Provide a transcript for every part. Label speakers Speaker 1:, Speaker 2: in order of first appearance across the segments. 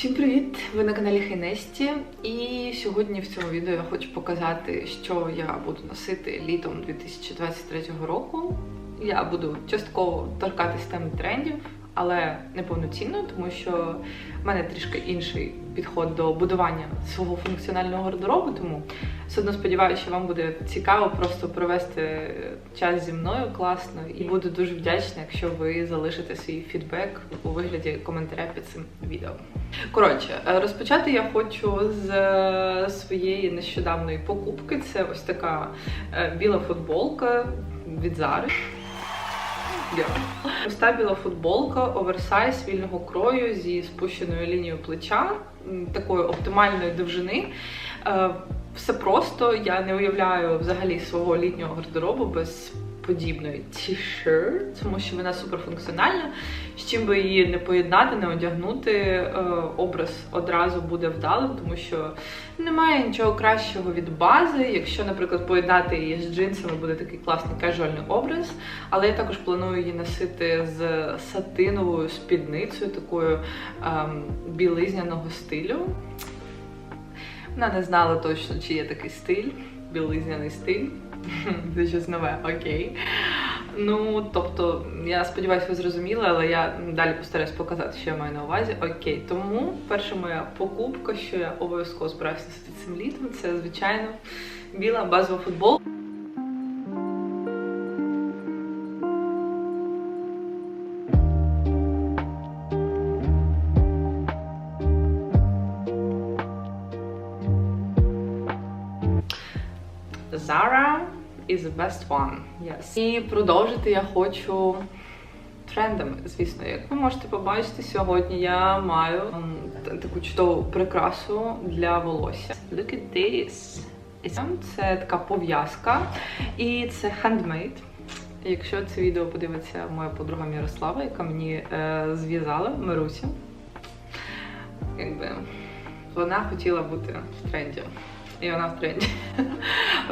Speaker 1: Всім привіт! Ви на каналі Хейнесті. І сьогодні в цьому відео я хочу показати, що я буду носити літом 2023 року. Я буду частково торкатись теми трендів, але не повноцінно, тому що в мене трішки інший підход до будування свого функціонального гардеробу. Тому все одно сподіваюся, що вам буде цікаво просто провести час зі мною класно. І буду дуже вдячна, якщо ви залишите свій фідбек у вигляді коментаря під цим відео. Коротше, е, розпочати я хочу з е, своєї нещодавної покупки. Це ось така е, біла футболка від Зари. Проста біла футболка, оверсайз вільного крою зі спущеною лінією плеча, такої оптимальної довжини. Все просто, я не уявляю взагалі свого літнього гардеробу без подібної t-shirt, тому що вона суперфункціональна. З чим би її не поєднати, не одягнути, е, образ одразу буде вдалим, тому що немає нічого кращого від бази. Якщо, наприклад, поєднати її з джинсами, буде такий класний кежуальний образ. Але я також планую її носити з сатиновою спідницею, такою ем, білизняного стилю. Вона не знала точно, чи є такий стиль, білизняний стиль. Це щось нове, окей. Ну, тобто, я сподіваюся, ви зрозуміли, але я далі постараюсь показати, що я маю на увазі. Окей, тому перша моя покупка, що я обов'язково збираюся носити цим літом, це, звичайно, біла базова футболка. Is the best one. Yes. І продовжити я хочу трендами, звісно. Як ви можете побачити, сьогодні я маю таку чудову прикрасу для волосся. Look at this. Це така пов'язка, і це handmade. Якщо це відео подивиться моя подруга Мірослава, яка мені е, зв'язала Мируся, якби вона хотіла бути в тренді. І вона в тренді.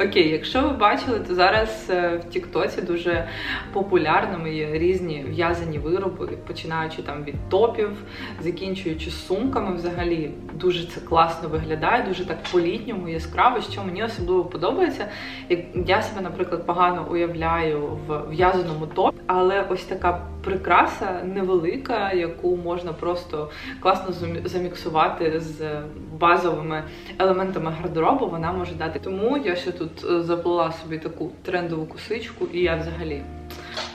Speaker 1: Окей, якщо ви бачили, то зараз е, в Тіктоці дуже популярними є різні в'язані вироби, починаючи там від топів, закінчуючи сумками. Взагалі дуже це класно виглядає, дуже так по-літньому, яскраво, що мені особливо подобається. Я себе, наприклад, погано уявляю в в'язаному топі, але ось така прикраса невелика, яку можна просто класно заміксувати з базовими елементами гардеробу, вона може дати. Тому я ще тут е, заплела собі таку трендову косичку, і я взагалі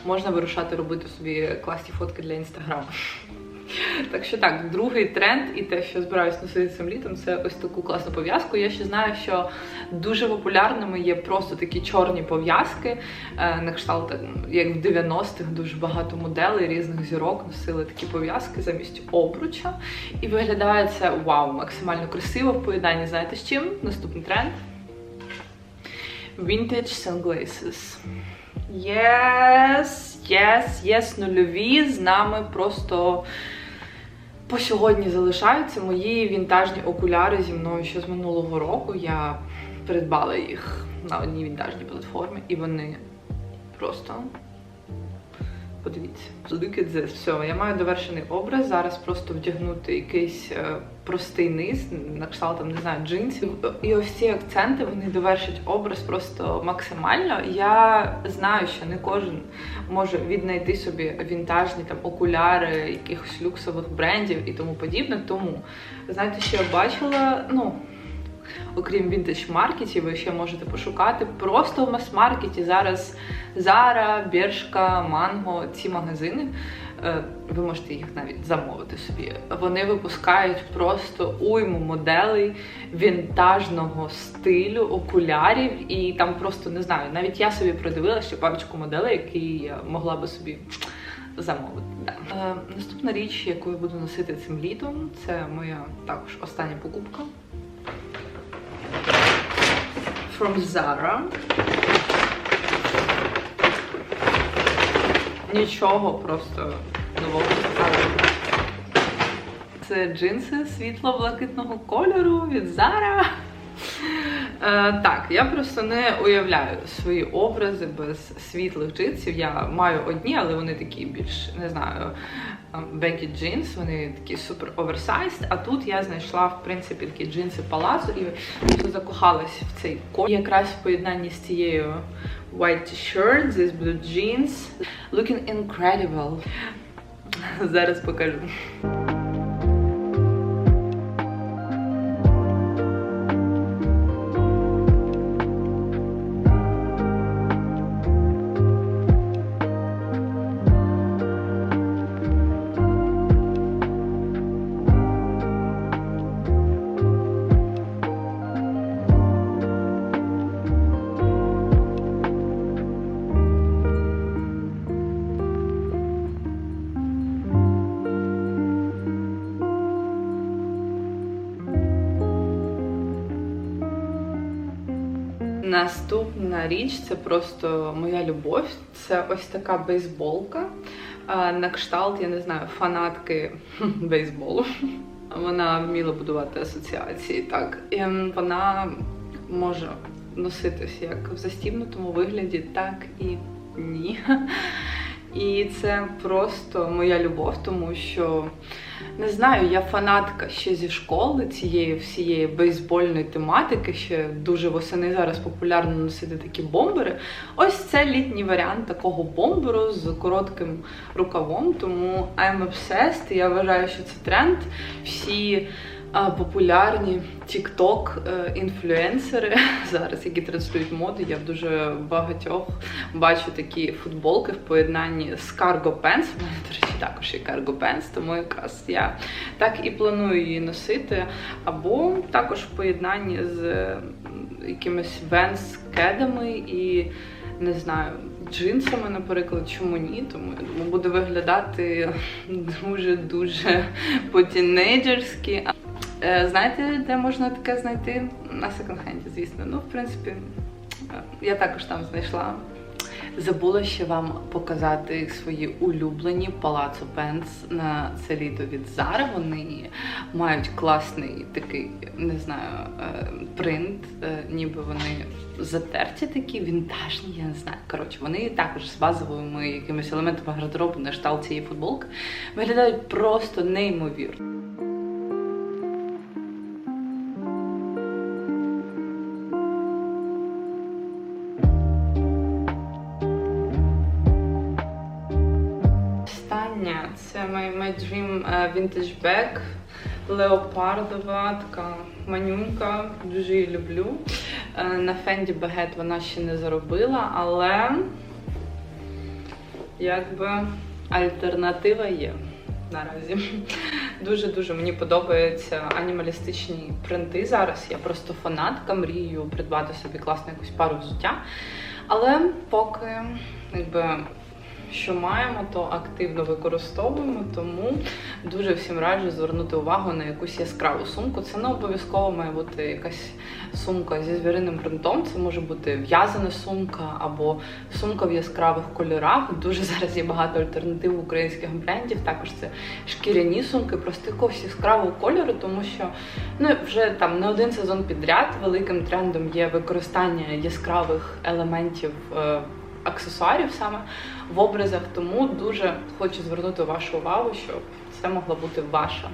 Speaker 1: можна вирушати робити собі класні фотки для інстаграму. Так що так, другий тренд і те, що збираюсь носити цим літом, це ось таку класну пов'язку. Я ще знаю, що дуже популярними є просто такі чорні пов'язки, е, на кшталт, е, як в 90-х дуже багато моделей різних зірок носили такі пов'язки замість обруча. І виглядає це вау, максимально красиво в поєднанні. Знаєте з чим? Наступний тренд. Vintage sunglasses. Yes, yes, yes, нульові з нами просто по сьогодні залишаються мої вінтажні окуляри зі мною ще з минулого року. Я придбала їх на одній вінтажній платформі, і вони просто. Подивіться, at this. Все, я маю довершений образ. Зараз просто вдягнути якийсь е, простий низ, на кшталт там, не знаю, джинсів. І ось ці акценти вони довершать образ просто максимально. Я знаю, що не кожен може віднайти собі вінтажні там окуляри якихось люксових брендів і тому подібне. Тому знаєте, що я бачила? Ну. Окрім вінтаж маркетів, ви ще можете пошукати просто в мас-маркеті. Зараз Zara, Bershka, Mango, ці магазини. Е, Ви можете їх навіть замовити собі. Вони випускають просто уйму моделей вінтажного стилю, окулярів, і там просто не знаю. Навіть я собі продивила ще парочку моделей, які я могла би собі замовити. Да. Е, наступна річ, яку я буду носити цим літом, це моя також остання покупка. From Zara. Нічого просто не. Це джинси світло-блакитного кольору від Zara. Е, так, я просто не уявляю свої образи без світлих джинсів. Я маю одні, але вони такі більш не знаю. Бекі джинс, вони такі супер оверсайз. А тут я знайшла в принципі такі джинси палацу і закохалась в цей колір. Якраз в поєднанні з цією white t-shirt, this blue jeans. Looking incredible. Зараз покажу. Наступна річ це просто моя любов. Це ось така бейсболка. На кшталт, я не знаю, фанатки бейсболу. Вона вміла будувати асоціації. Так, і вона може носитись як в застібнутому вигляді, так і ні. І це просто моя любов, тому що не знаю, я фанатка ще зі школи цієї всієї бейсбольної тематики. Ще дуже восени зараз популярно носити такі бомбери. Ось це літній варіант такого бомберу з коротким рукавом. Тому I'm obsessed, Я вважаю, що це тренд. Всі популярні тікток інфлюенсери зараз, які транслюють моду. Я в дуже багатьох бачу такі футболки в поєднанні з Cargo Pants. У мене, до речі, також є Cargo Pants, тому якраз я так і планую її носити. Або також в поєднанні з якимись Vans кедами і не знаю. Джинсами, наприклад, чому ні? Тому я думаю, буде виглядати дуже-дуже по-тінейджерськи. Е, знаєте, де можна таке знайти? На секонд-хенді, звісно. Ну, в принципі, е, я також там знайшла. Забула ще вам показати свої улюблені Palazzo Pants на це літо від Zara. Вони мають класний такий, не знаю, е, принт, ніби вони затерті такі, вінтажні, я не знаю. Коротше, вони також з базовими якимись елементами гардеробу на штал цієї футболки виглядають просто неймовірно. My Dream е, Vintage Bag леопардова, така манюнька, дуже її люблю. Е, на Fendi Baguette вона ще не заробила, але якби альтернатива є наразі. Дуже-дуже мені подобаються анімалістичні принти зараз. Я просто фанатка, мрію придбати собі класну якусь пару взуття. Але поки якби що маємо, то активно використовуємо, тому дуже всім раджу звернути увагу на якусь яскраву сумку. Це не обов'язково має бути якась сумка зі звіриним принтом. Це може бути в'язана сумка або сумка в яскравих кольорах. Дуже зараз є багато альтернатив українських брендів. Також це шкіряні сумки, просто якогось яскравого кольору, тому що ну вже там не один сезон підряд великим трендом є використання яскравих елементів. Аксесуарів саме в образах, тому дуже хочу звернути вашу увагу, щоб це могла бути ваша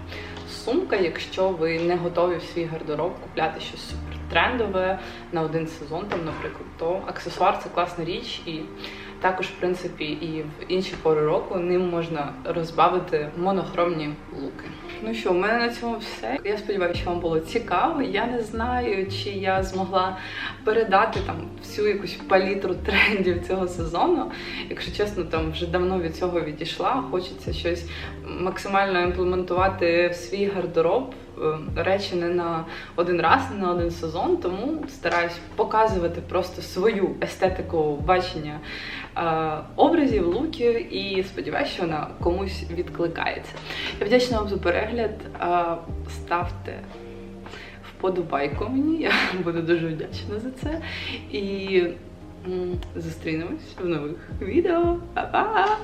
Speaker 1: сумка, якщо ви не готові в свій гардероб купляти щось супер трендове на один сезон, там, наприклад, то аксесуар це класна річ і. Також, в принципі, і в інші пори року ним можна розбавити монохромні луки. Ну що, в мене на цьому все. Я сподіваюся, що вам було цікаво. Я не знаю, чи я змогла передати там всю якусь палітру трендів цього сезону. Якщо чесно, там вже давно від цього відійшла. Хочеться щось максимально імплементувати в свій гардероб. Е, речі не на один раз, не на один сезон, тому стараюсь показувати просто свою естетику бачення образів, луків і сподіваюся, що вона комусь відкликається. Я вдячна вам за перегляд. Е, ставте вподобайку мені, я буду дуже вдячна за це. І зустрінемось в нових відео. Па-па!